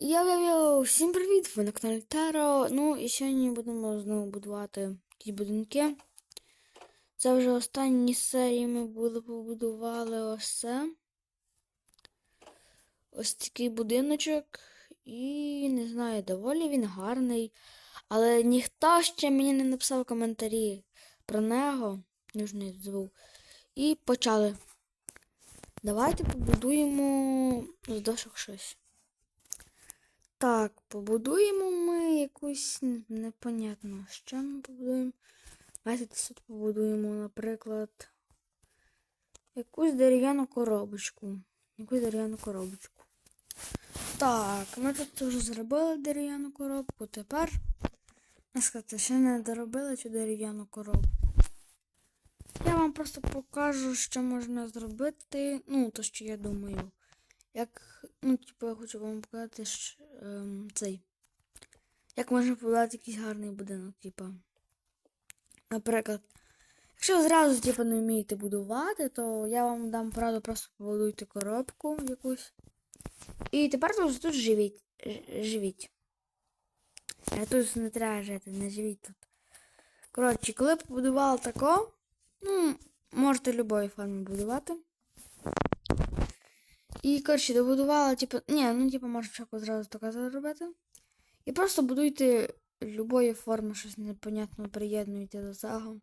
Йо-йо-йо, всім привіт! Ви на каналі Таро. Ну і сьогодні будемо знову будувати ті будинки. Це вже останні серії ми були побудували ось це. Ось такий будиночок. І не знаю, доволі він гарний. Але ніхто ще мені не написав коментарі про нього. Не звук. І почали. Давайте побудуємо з дошок щось. Так, побудуємо ми якусь непонятно. Що ми побудуємо? Давайте тут побудуємо, наприклад, якусь дерев'яну коробочку. Якусь дерев'яну коробочку. Так, ми тут вже зробили дерев'яну коробку. Тепер, не сказати, ще не доробили цю дерев'яну коробку. Я вам просто покажу, що можна зробити. Ну, то, що я думаю. Як, ну, типу, я хочу вам показати що, ем, цей. Як можна побудувати якийсь гарний будинок, типу. Наприклад, якщо ви зразу типу, не вмієте будувати, то я вам дам пораду, просто побудуйте коробку якусь. І тепер тут, тут живіть. Живіть. Е, Тут не треба жити, не живіть тут. Коротше, коли побудували тако, ну, можете любої форми будувати. І, коротше, добудувала, типу, ні, ну, типу, можна спочатку зразу таке зробити. І просто будуйте любої форми, щось непонятно приєднуйте до цього.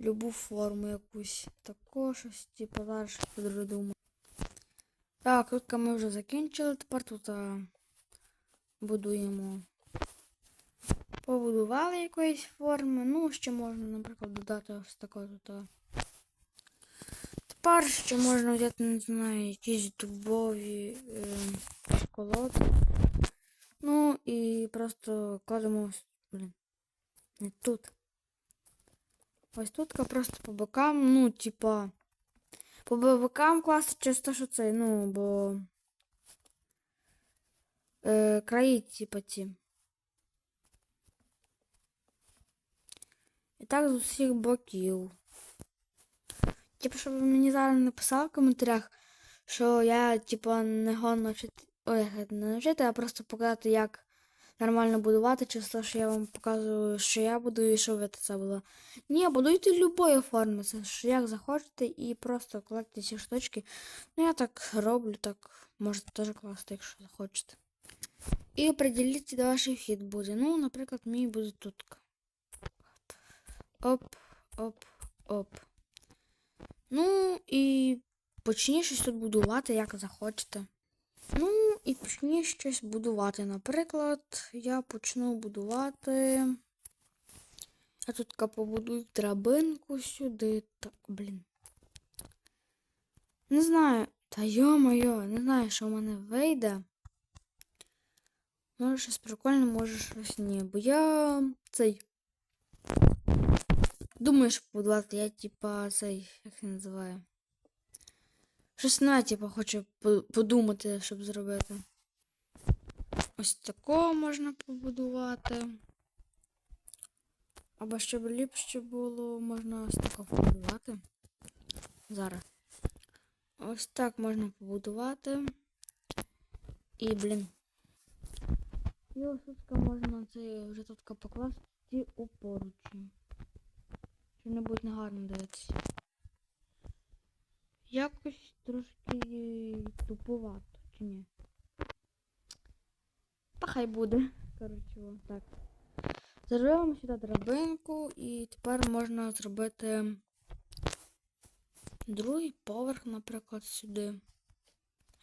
Любу форму якусь. Тако щось, типу, щось придумаю. Так, тут ми вже закінчили, тепер тут а, будуємо. Побудували якоїсь форми. Ну, ще можна, наприклад, додати ось таке тут. Тепер ще можна взяти, не знаю, якісь дубові е, колоди. Ну і просто кладемо блін, не тут. Ось тут просто по бокам, ну, типа, по бокам класти через те, що це, ну, бо е, краї, типа, ті. І так з усіх боків. Типу, щоб мені зараз написав в коментарях, що я, типу, не гон навчити. Ой, не навчити, а просто показати, як нормально будувати, через те, що я вам показую, що я будую і що ви це було. Ні, будуйте любої форми, це ж як захочете, і просто кладьте ці штучки. Ну, я так роблю, так можете теж класти, якщо захочете. І определіть, де ваш вхід буде. Ну, наприклад, мій буде тут. Оп, оп, оп. І почні щось тут будувати, як захочете. Ну, і почні щось будувати. Наприклад, я почну будувати. Я тут побудую драбинку сюди. Так, блін. Не знаю. Та йо-моє, не знаю, що в мене вийде. Може щось прикольне, може щось ні. Бо я цей. Думаю, що побудувати, я типа цей, як це називає. Щось не, типа, хочу подумати, щоб зробити. Ось такого можна побудувати. Або щоб ліпше було, можна ось такого побудувати. Зараз. Ось так можна побудувати. І, блін. І ось тут можна це вже тут покласти у поручні. Що-небудь негарно дивитися. Якось трошки туповато, чи ні? Та хай буде. Коротше, так. Зробимо сюди драбинку і тепер можна зробити другий поверх, наприклад, сюди.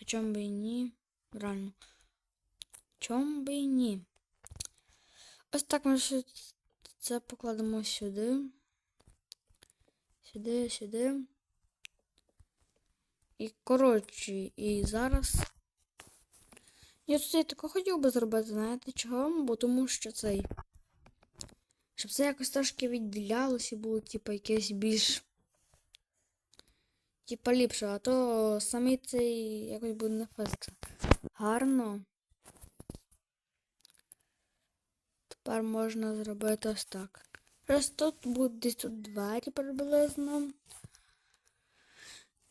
А чому би і ні? Реально. Чому би і ні? Ось так ми ще це покладемо сюди. Сюди, сюди. І коротше, і зараз. Я тут я тако хотів би зробити, знаєте чого? Бо тому що цей. Щоб це якось трошки відділялося і було, типу, якесь більш. Типа ліпше, а то самий цей якось буде не фест. Гарно. Тепер можна зробити ось так. Раз тут буде десь тут двері приблизно.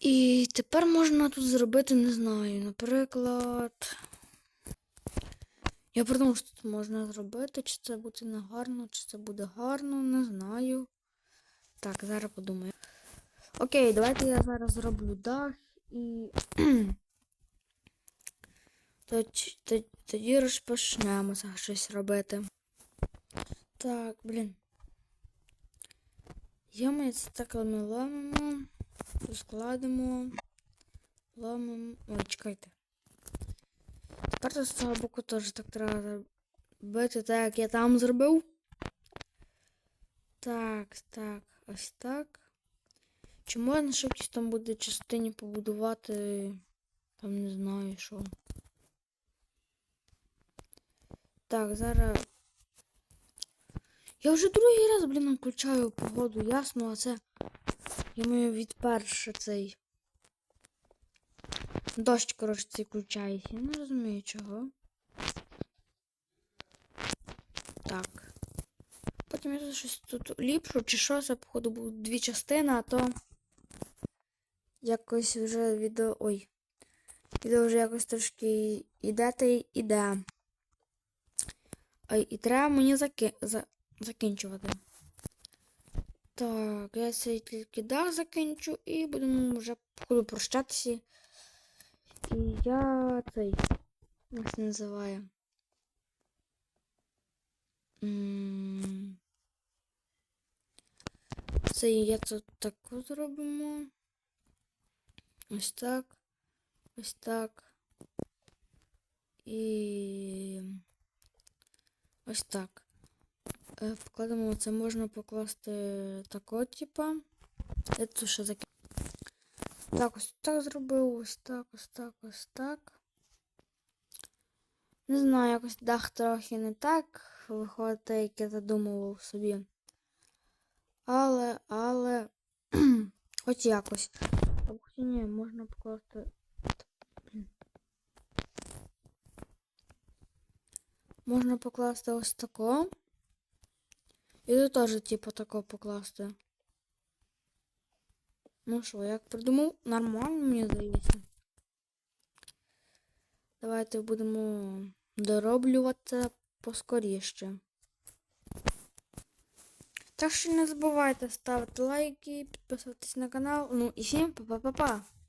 І тепер можна тут зробити, не знаю, наприклад. Я придумав, що тут можна зробити, чи це буде не гарно, чи це буде гарно, не знаю. Так, зараз подумаю. Окей, давайте я зараз зроблю дах і. Тоді, тоді, тоді щось робити. Так, блін. Йоми, це так ламимо, розкладемо, ламимо. Ой, чекайте. Тепер з цього боку теж так треба робити, так як я там зробив. Так, так, ось так. Чи можна в там буде частині побудувати. Там не знаю що. Так, зараз. Я вже другий раз, блін, включаю погоду, ясно, а це. Я маю від перше цей. Дощ, коротше, цей включається. Я не розумію чого. Так. Потім я тут щось тут ліпшу, чи що, це, походу, будуть дві частини, а то якось вже відео. Ой. Відео вже якось трошки іде та й іде. І треба мені заки... за... закінчувати. Так, я цей тільки дах закінчу і будемо вже походу прощатися. І я цей. Як це називає? Це я тут таку зробимо. Ось так. Ось так. І ось так. Е, Покладемо це можна покласти тако, типа. Тут ще закину. Так, ось так зробив, ось так, ось так, ось так. Не знаю, якось дах трохи не так виходить, як я задумував собі. Але, але. Хоч якось. А хоча ні, можна покласти. Можна покласти ось тако. І тут теж, типу, тако покласти. Ну що, як придумав? Нормально, мені здається. Давайте будемо дороблювати поскоріше. Так що не забувайте ставити лайки, підписуватись на канал. Ну і всім па-па-па-па!